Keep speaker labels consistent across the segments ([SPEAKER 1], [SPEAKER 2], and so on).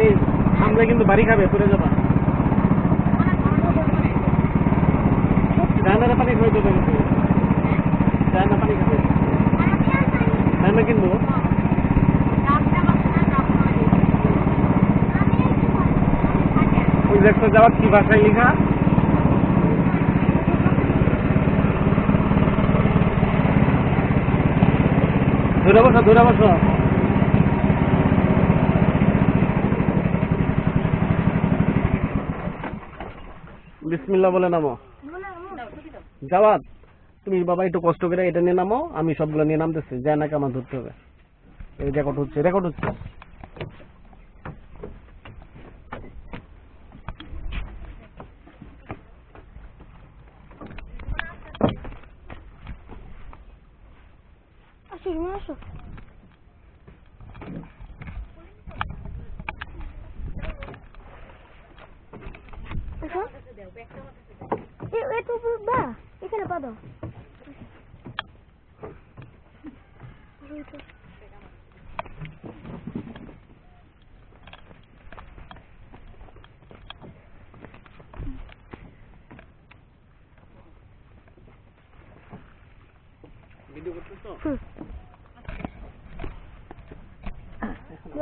[SPEAKER 1] এই সামনে কিন্তু বাড়ি খাবে, পড়ে যাবা। রান্নার পানি খাবে তো? কিন্তু রান্না পানি খাবে রান্না কিনবো? ওই যাওয়ার কি ভাষায় লেখা? ধরে বসো ধরে বসো। বিসমিল্লাহ বলে নামো। জাওয়াত তুমি বাবা একটু কষ্ট করে এটা নিয়ে নামো, আমি সবগুলো নিয়ে নামতেছি। যায় নাকি আমার ধরতে হবে। এই রেকর্ড হচ্ছে রেকর্ড হচ্ছে।
[SPEAKER 2] আসো। এ তো বা এখানে পা দাও।
[SPEAKER 1] ভিডিও করতেছো?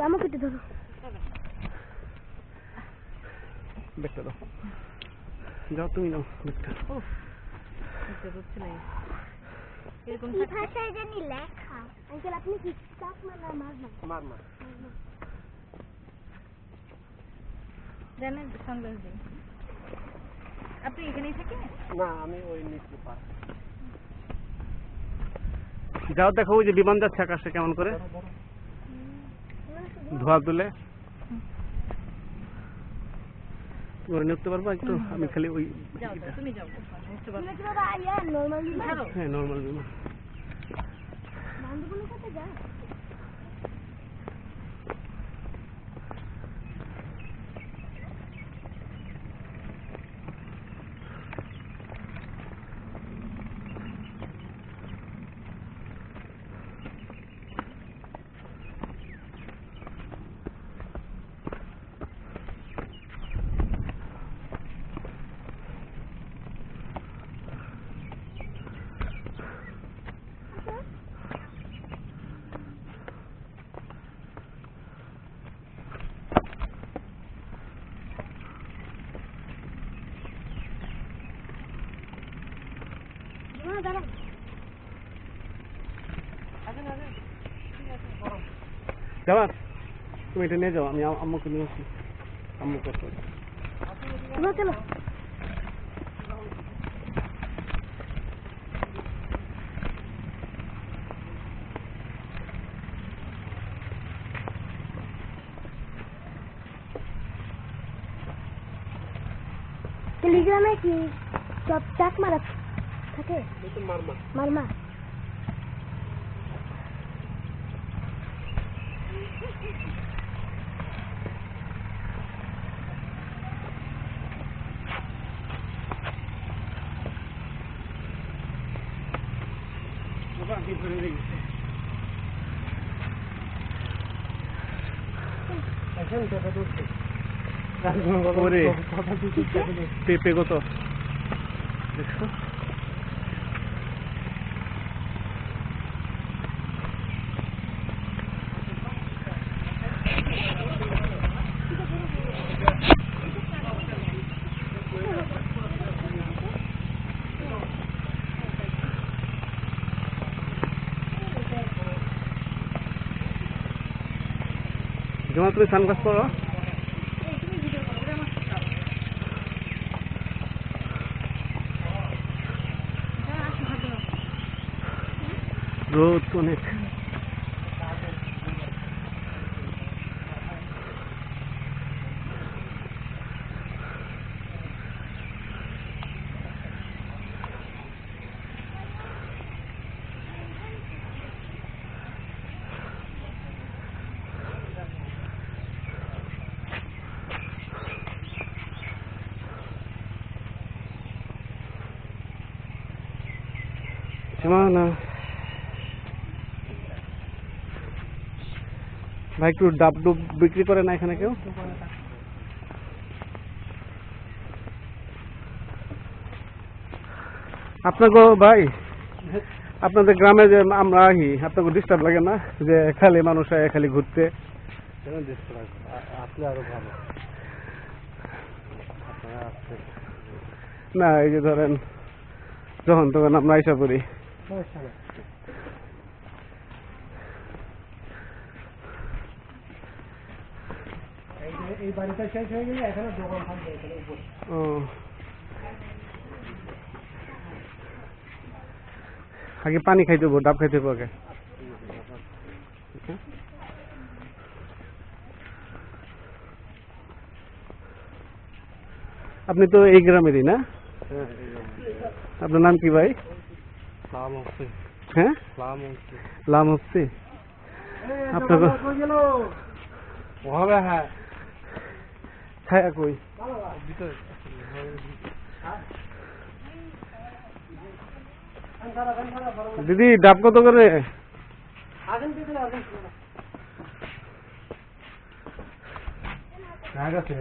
[SPEAKER 2] আমাকে ধরো।
[SPEAKER 1] দাও। যাও তুমি নাও ব্যাগটা
[SPEAKER 3] এরকম
[SPEAKER 2] কি ভাষায় জানি লেখা আঙ্কেল আপনি কি চাপ মারা মারবেন
[SPEAKER 1] মার মার
[SPEAKER 3] জানেন সানগ্লাস দিন আপনি এখানেই থাকেন
[SPEAKER 1] না আমি ওই নিচে পার যাও দেখো ওই যে বিমান যাচ্ছে আকাশে কেমন করে? ধোয়া তুলে? তুমি নিতে পারব? একটু আমি খালি ওই
[SPEAKER 3] হ্যাঁ নর্মাল তুমি যাও বুঝতে পারো
[SPEAKER 2] ঠিক আছে বাবা আইয়া নরমাল
[SPEAKER 3] ছাড়ো।
[SPEAKER 1] হ্যাঁ নর্মাল বিমান
[SPEAKER 2] বান্ধবীর সাথে যা না দাঁড়াও।
[SPEAKER 1] যাবা তুমি এটা নিয়ে যাও আমি আম্মুকে নিয়ে আসি আম্মু
[SPEAKER 2] তোমরা চলো টেলিগ্রামে কি সব চাক মারা থাকে?
[SPEAKER 1] মারমা।
[SPEAKER 2] মারমা?
[SPEAKER 1] ওরে। পেঁপে কত? দেখছ জমা তুমি সানগ্লাস করো। রোদ অনেক। সীমানা ভাই একটু ডাব ডুব বিক্রি করে না এখানে কেউ? আপনাকে ভাই আপনাদের গ্রামে যে আমরা আহি আপনাকে ডিস্টার্ব লাগে না? যে খালি মানুষ খালি ঘুরতে। না এই যে ধরেন যখন তখন আমরা আইসা পড়ি
[SPEAKER 4] এই বাড়িটা শেষ হয়ে গেলে এখানে দোকান থাকবে এখানে উপরে
[SPEAKER 1] ও আগে পানি খাইতে হব ডাব খাইতে হব আগে আপনি তো এই গ্রামেরই না আপনার নাম কি ভাই হ্যাঁ? লাম হচ্ছে।
[SPEAKER 4] হবে হ্যাঁ।
[SPEAKER 1] ছায়া কই? দিদি ডাব কত করে?
[SPEAKER 4] হ্যাঁ গেছে।